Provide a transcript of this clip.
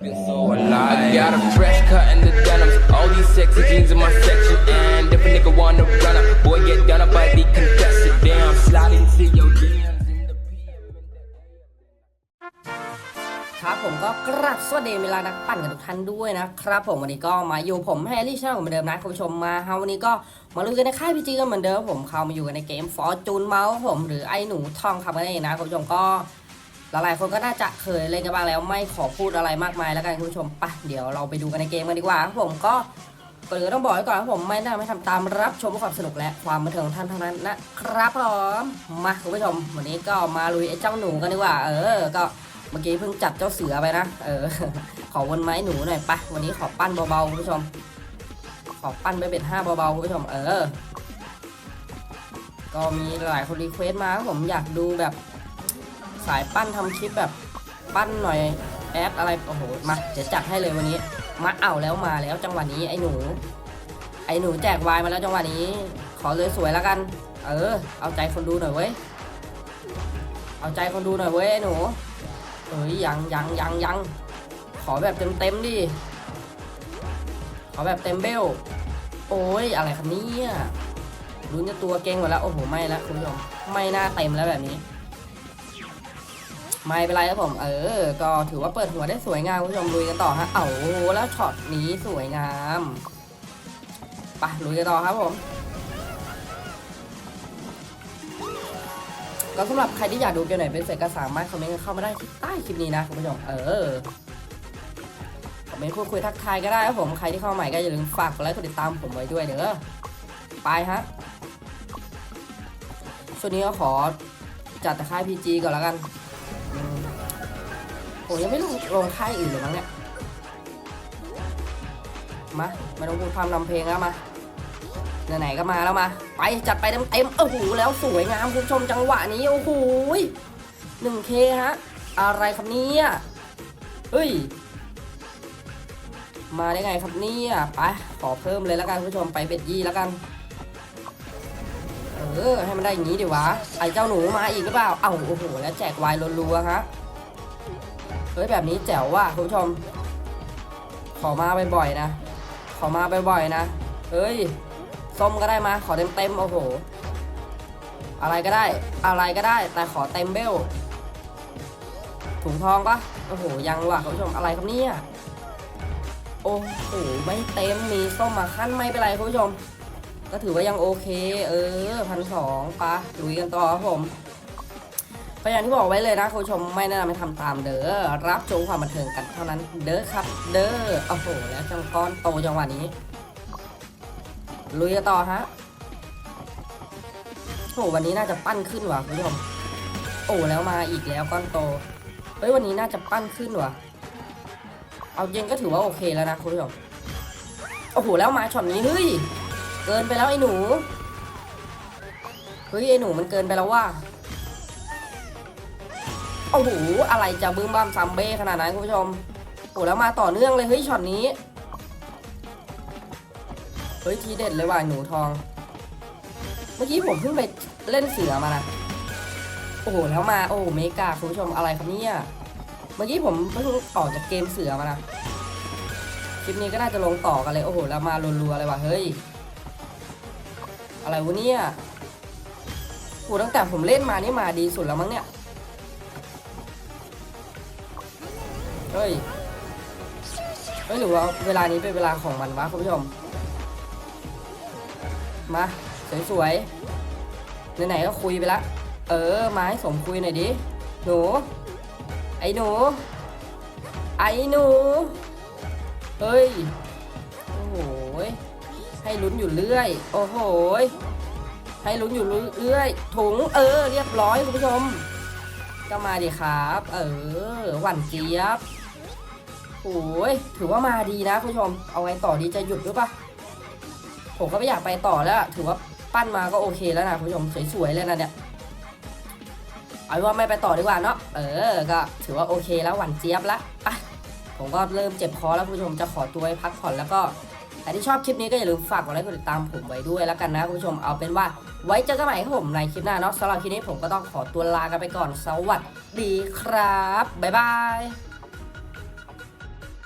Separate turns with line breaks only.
So alive. I got a fresh cut in the denims. All these sexy jeans in my section. And if a nigga wanna run up, boy, get down up by the contestant. Damn, slide into your DMs
ครับผมก็กราบสวัสดีเวลานักปั่นกับทุกท่านด้วยนะครับผมวันนี้ก็มาอยู่ผมแฮร์รี่ชาเหมือนเดิมนะคุณผู้ชมมาฮะวันนี้ก็มาลุยกันในค่ายพีจีกันเหมือนเดิมผมเข้ามาอยู่กันในเกมฟอร์จูนเมาส์ผมหรือไอหนูทองคำนั่นเองนะคุณผู้ชมก็ หลายๆคนก็น่าจะเคยเล่นกันบ้างแล้วไม่ขอพูดอะไรมากมายแล้วกันคุณผู้ชมปะเดี๋ยวเราไปดูกันในเกมกันดีกว่าครับผมก็ก่อนอื่นต้องบอกไว้ก่อนว่าผมไม่ได้ไม่ทำตามรับชมความสนุกและความบันเทิงของท่านเท่านั้นนะครับผมมาคุณผู้ชม วันนี้ก็มาลุยไอ้เจ้าหนูกันดีกว่า เออ ก็เมื่อกี้เพิ่งจับเจ้าเสือไปนะเออ ขอวนไม้หนูหน่อยปะวันนี้ขอปั้นเบาๆคุณผู้ชม ขอปั้นไปเบ็ดห้าเบาๆคุณผู้ชม เออ ก็มีหลายคนรีเควสต์มาครับผมอยากดูแบบ สายปั้นทำคลิปแบบปั้นหน่อยแอดอะไรโอ้โหมาเดี๋ยวจัดให้เลยวันนี้ มาเอาแล้วมาแล้วจังหวะนี้ไอ้หนู ไอ้หนูแจกวายมาแล้วจังหวะนี้ ขอเลยสวยแล้วกัน เออ เอาใจคนดูหน่อยเว้ยเอาใจคนดูหน่อยเว้ยไอ้หนูเอ้ยยังยังยังยังขอแบบเต็มเต็มดิขอแบบเต็มเบลโอ้ยอะไรครับเนี่ยลุ้นจะตัวเก่งหมดแล้วโอ้โหไม่แล้วคุณผู้ชมไม่น่าเต็มแล้วแบบนี้ ไม่เป็นไรครับผม เออ ก็ถือว่าเปิดหัวได้สวยงามคุณผู้ชมลุยกันต่อฮะ เอาแล้วช็อตนี้สวยงามไปลุยกันต่อครับผม ก็สำหรับใครที่อยากดูเกมไหนเป็นเสร็จก็สามารถคอมเมนต์เข้ามาได้ใต้คลิปนี้นะคุณผู้ชม เออคอมเมนต์พูดคุยทักทายก็ได้ครับผม ใครที่เข้าใหม่ก็อย่าลืมฝากกดไลค์กดติดตามผมไว้ด้วยเด้อ ไปฮะช่วงนี้ก็ขอจัดแต่ค่ายพีจีก่อนแล้วกัน ผมยังไม่ลงลงค่ายอื่นเลยมั้งเนี่ย มาไม่ต้องพูดพร่ำนำเพลงแล้วมาไหนๆก็มาแล้วมา ไปจัดไปเต็มเต็มโอ้โหแล้วสวยงามคุณผู้ชมจังหวะนี้โอ้โหหนึ่งเคฮะ อะไรครับเนี่ยเฮ้ย มาได้ไงครับเนี่ยไปขอเพิ่มเลยแล้วกันคุณผู้ชมไปเบ็ดยี่แล้วกัน เออให้มันได้อย่างนี้ดิวะไอ้เจ้าหนูมาอีกหรือเปล่าเอ้าโอ้โหแล้วแจกวายรัวๆฮะ เฮ้ยแบบนี้แจ๋วว่ะคุณผู้ชม ขอมาบ่อยๆนะ ขอมาบ่อยๆนะเฮ้ยส้มก็ได้มาขอเต็มเต็มๆโอ้โห อะไรก็ได้ อะไรก็ได้ แต่ขอเต็มเบลถุงทองปะโอ้โหยังว่ะคุณผู้ชมอะไรครับเนี่ยโอ้โหไม่เต็มมีส้มมาขั้นไม่เป็นไรคุณผู้ชม ก็ถือว่ายังโอเค เออพันสองปะลุยกันต่อครับผม ก็อย่างที่บอกไว้เลยนะคุณผู้ชมไม่แนะนำให้ทำตามเด้อรับชมความบันเทิงกันเท่านั้นเด้อครับ เด้อโอ้โหแล้วจังก้อนโตจังหวะนี้ ลุยต่อฮะโหวันนี้น่าจะปั้นขึ้นว่ะคุณผู้ชมโอ้แล้วมาอีกแล้วก้อนโตเฮ้ยวันนี้น่าจะปั้นขึ้นว่ะ เอาจริงก็ถือว่าโอเคแล้วนะคุณผู้ชมโอ้โหแล้วมาช็อตนี้เฮ้ยเกินไปแล้วไอ้หนูเฮ้ยไอ้หนูมันเกินไปแล้วว่ะ โอ้โหอะไรจะบึ้มบ้ามซัมเบ้ขนาดนั้นคุณผู้ชมโอ้แล้วมาต่อเนื่องเลยเฮ้ยช็อตนี้เฮ้ยทีเด็ดเลยว่ะหนูทอง เมื่อกี้ผมเพิ่งไปเล่นเสือมานะโอ้โหแล้วมาโอ้โหเมกาคุณผู้ชมอะไรครับเนี่ยเมื่อกี้ผมเพิ่งออกจากเกมเสือมานะคลิปนี้ก็น่าจะลงต่อกันเลยโอ้โหแล้วมารัวๆเลยว่ะเฮ้ยอะไรวะเนี่ยโอ้ตั้งแต่ผมเล่นมานี่มาดีสุดแล้วมั้งเนี่ย เฮ้ยเฮ้ยหรือว่าเวลานี้เป็นเวลาของมันวะคุณผู้ชม มาสวยๆไหนๆก็คุยไปละ เออมาให้สมคุยหน่อยดิ หนู ไอ้หนู ไอ้หนู เฮ้ย โอ้โหให้ลุ้นอยู่เรื่อย โอ้โหให้ลุ้นอยู่เรื่อย ถุง เออ เรียบร้อยคุณผู้ชม ก็มาดิครับ เออ หวันเจี๊ยบ โอ้ยถือว่ามาดีนะคุณผู้ชม เอาไงต่อดีจะหยุดหรือปะผมก็ไม่อยากไปต่อแล้ว ถือว่าปั้นมาก็โอเคแล้วนะคุณผู้ชมสวยๆเลยนะเนี่ยเอาว่าไม่ไปต่อดีกว่าเนาะเออ ก็ถือว่าโอเคแล้วหวานเจี๊ยบละอะผมก็เริ่มเจ็บคอแล้วคุณผู้ชมจะขอตัวไปพักผ่อนแล้วก็ใครที่ชอบคลิปนี้ก็อย่าลืมฝากกดไลค์กดติดตามผมไว้ด้วยแล้วกันนะคุณผู้ชมเอาเป็นว่าไว้เจอกันใหม่ครับผมในคลิปหน้าเนาะสำหรับคลิปนี้ผมก็ต้องขอตัวลากันไปก่อนสวัสดีครับบ๊ายบาย